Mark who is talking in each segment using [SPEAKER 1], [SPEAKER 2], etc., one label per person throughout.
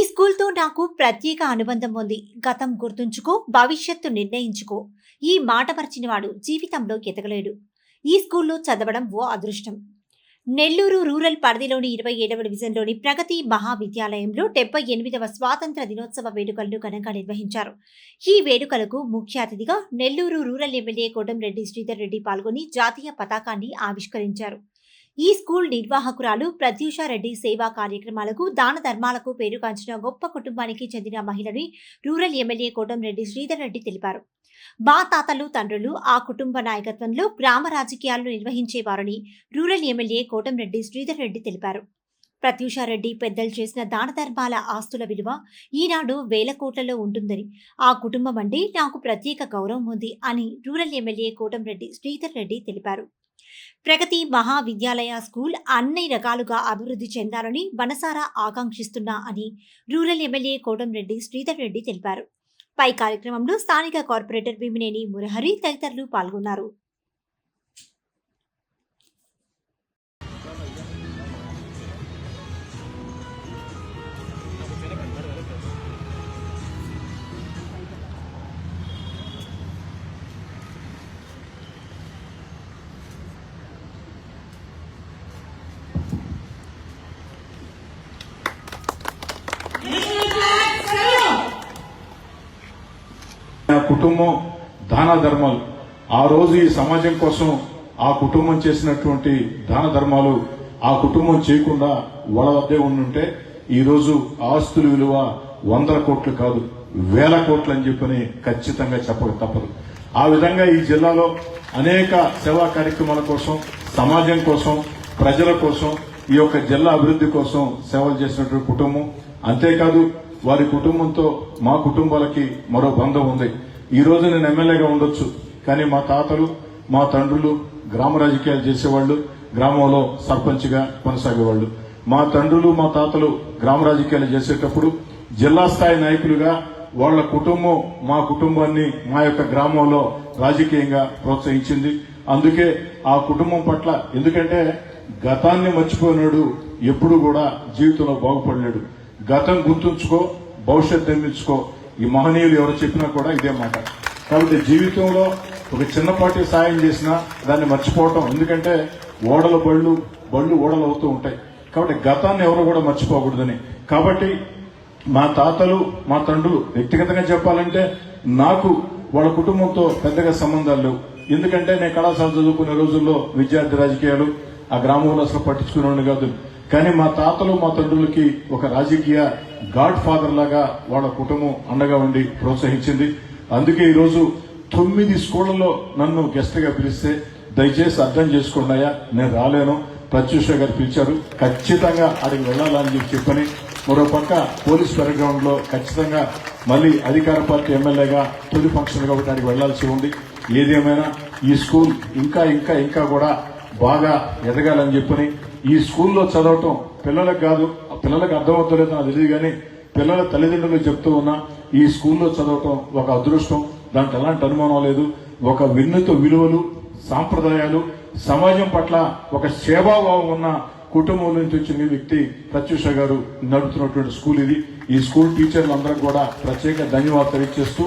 [SPEAKER 1] ఈ స్కూల్తో నాకు ప్రత్యేక అనుబంధం ఉంది. గతం గుర్తుంచుకో భవిష్యత్తు నిర్ణయించుకో. ఈ మాట మర్చినవాడు జీవితంలో ఎదగలేడు. ఈ స్కూల్లో చదవడం ఓ అదృష్టం. నెల్లూరు రూరల్ పరిధిలోని ఇరవై ఏడవ డివిజన్లోని ప్రగతి మహావిద్యాలయంలో డెబ్బై ఎనిమిదవ స్వాతంత్ర దినోత్సవ వేడుకలను ఘనంగా నిర్వహించారు. ఈ వేడుకలకు ముఖ్య అతిథిగా నెల్లూరు రూరల్ ఎమ్మెల్యే కోటంరెడ్డి శ్రీధర్ రెడ్డి పాల్గొని జాతీయ పతాకాన్ని ఆవిష్కరించారు. ఈ స్కూల్ నిర్వాహకురాలు ప్రత్యూషారెడ్డి సేవా కార్యక్రమాలకు దాన ధర్మాలకు పేరుగాంచిన గొప్ప కుటుంబానికి చెందిన మహిళని రూరల్ ఎమ్మెల్యే కోటంరెడ్డి శ్రీధర్ రెడ్డి తెలిపారు. మా తాతలు తండ్రులు ఆ కుటుంబ నాయకత్వంలో గ్రామ రాజకీయాలను నిర్వహించేవారని రూరల్ ఎమ్మెల్యే కోటంరెడ్డి శ్రీధర్ రెడ్డి తెలిపారు. ప్రత్యూషారెడ్డి పెద్దలు చేసిన దాన ధర్మాల ఆస్తుల విలువ ఈనాడు వేల కోట్లలో ఉంటుందని ఆ కుటుంబం అంటే నాకు ప్రత్యేక గౌరవం ఉంది అని రూరల్ ఎమ్మెల్యే కోటంరెడ్డి శ్రీధర్ రెడ్డి తెలిపారు. ప్రగతి మహావిద్యాలయ స్కూల్ అన్ని రకాలుగా అభివృద్ధి చెందాలని మనసారా ఆకాంక్షిస్తున్నా అని రూరల్ ఎమ్మెల్యే కోటంరెడ్డి శ్రీధర్ రెడ్డి తెలిపారు. పై కార్యక్రమంలో స్థానిక కార్పొరేటర్ భీమినేని మురహరి తదితరులు పాల్గొన్నారు.
[SPEAKER 2] కుటుంబం దాన ధర్మాలు. ఆ రోజు ఈ సమాజం కోసం ఆ కుటుంబం చేసినటువంటి దాన ధర్మాలు ఆ కుటుంబం చేయకుండా వాళ్ళ వద్దే ఉండుంటే ఈరోజు ఆస్తుల విలువ వందల కోట్లు కాదు వేల కోట్లు అని చెప్పని ఖచ్చితంగా చెప్పక తప్పదు. ఆ విధంగా ఈ జిల్లాలో అనేక సేవా కార్యక్రమాల కోసం సమాజం కోసం ప్రజల కోసం ఈ యొక్క జిల్లా అభివృద్ధి కోసం సేవలు చేసినటువంటి కుటుంబం. అంతేకాదు వారి కుటుంబంతో మా కుటుంబాలకి మరో బంధం ఉంది. ఈ రోజు నేను ఎమ్మెల్యేగా ఉండొచ్చు కానీ మా తాతలు మా తండ్రులు గ్రామ రాజకీయాలు చేసేవాళ్ళు గ్రామంలో సర్పంచ్గా కొనసాగేవాళ్ళు. మా తండ్రులు మా తాతలు గ్రామ రాజకీయాలు చేసేటప్పుడు జిల్లా స్థాయి నాయకులుగా వాళ్ళ కుటుంబం మా కుటుంబాన్ని మా యొక్క గ్రామంలో రాజకీయంగా ప్రోత్సహించింది. అందుకే ఆ కుటుంబం పట్ల ఎందుకంటే గతాన్ని మర్చిపోయినాడు ఎప్పుడు కూడా జీవితంలో బాగుపడలేడు. గతం గుర్తుంచుకో భవిష్యత్ నిర్మించుకో ఈ మహనీయులు ఎవరు చెప్పినా కూడా ఇదే మాట. కాబట్టి జీవితంలో ఒక చిన్నపాటి సాయం చేసినా దాన్ని మర్చిపోవటం ఎందుకంటే ఓడల బళ్ళు బళ్ళు ఓడలు అవుతూ ఉంటాయి. కాబట్టి గతాన్ని ఎవరు కూడా మర్చిపోకూడదని. కాబట్టి మా తాతలు మా తండ్రులు వ్యక్తిగతంగా చెప్పాలంటే నాకు వాళ్ళ కుటుంబంతో పెద్దగా సంబంధాలు లేవు. ఎందుకంటే నేను కళాశాల చదువుకునే రోజుల్లో విద్యార్థి రాజకీయాలు ఆ గ్రామంలో అసలు పట్టించుకునేవాడిని కాదు. కానీ మా తాతలు మా తండ్రులకి ఒక రాజకీయ గాడ్ ఫాదర్ లాగా వాళ్ళ కుటుంబం అండగా ఉండి ప్రోత్సహించింది. అందుకే ఈరోజు తొమ్మిది స్కూళ్ళలో నన్ను గెస్ట్గా పిలిస్తే దయచేసి అర్థం చేసుకున్నాయా నేను రాలేను. ప్రత్యూష గారు పిలిచారు. ఖచ్చితంగా అడిగి వెళ్ళాలని చెప్పి చెప్పని మరో పక్క పోలీస్ గ్రౌండ్లో ఖచ్చితంగా మళ్ళీ అధికార పార్టీ ఎమ్మెల్యేగా తొలి ఫంక్షన్ కాబట్టి అడిగి వెళ్ళాల్సి ఉంది. ఏదేమైనా ఈ స్కూల్ ఇంకా ఇంకా ఇంకా కూడా బాగా ఎదగాలని చెప్పని ఈ స్కూల్లో చదవటం పిల్లలకు కాదు పిల్లలకు అర్థమవుతలేదు నాకు తెలియదు కానీ పిల్లల తల్లిదండ్రులు చెప్తూ ఉన్నా ఈ స్కూల్లో చదవటం ఒక అదృష్టం. దాంట్లో ఎలాంటి అనుమానం లేదు. ఒక విన్నత విలువలు సాంప్రదాయాలు సమాజం పట్ల ఒక సేవాభావం ఉన్న కుటుంబం నుంచి వచ్చిన వ్యక్తి ప్రత్యూష గారు నడుపుతున్నటువంటి స్కూల్ ఇది. ఈ స్కూల్ టీచర్లందరూ కూడా ప్రత్యేక ధన్యవాదాలు తెలియజేస్తూ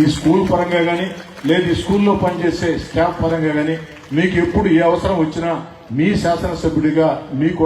[SPEAKER 2] ఈ స్కూల్ పరంగా కానీ లేదు ఈ స్కూల్లో పనిచేసే స్టాఫ్ పరంగా కానీ మీకు ఎప్పుడు ఏ అవసరం వచ్చినా మీ శాసనసభ్యుడిగా మీకు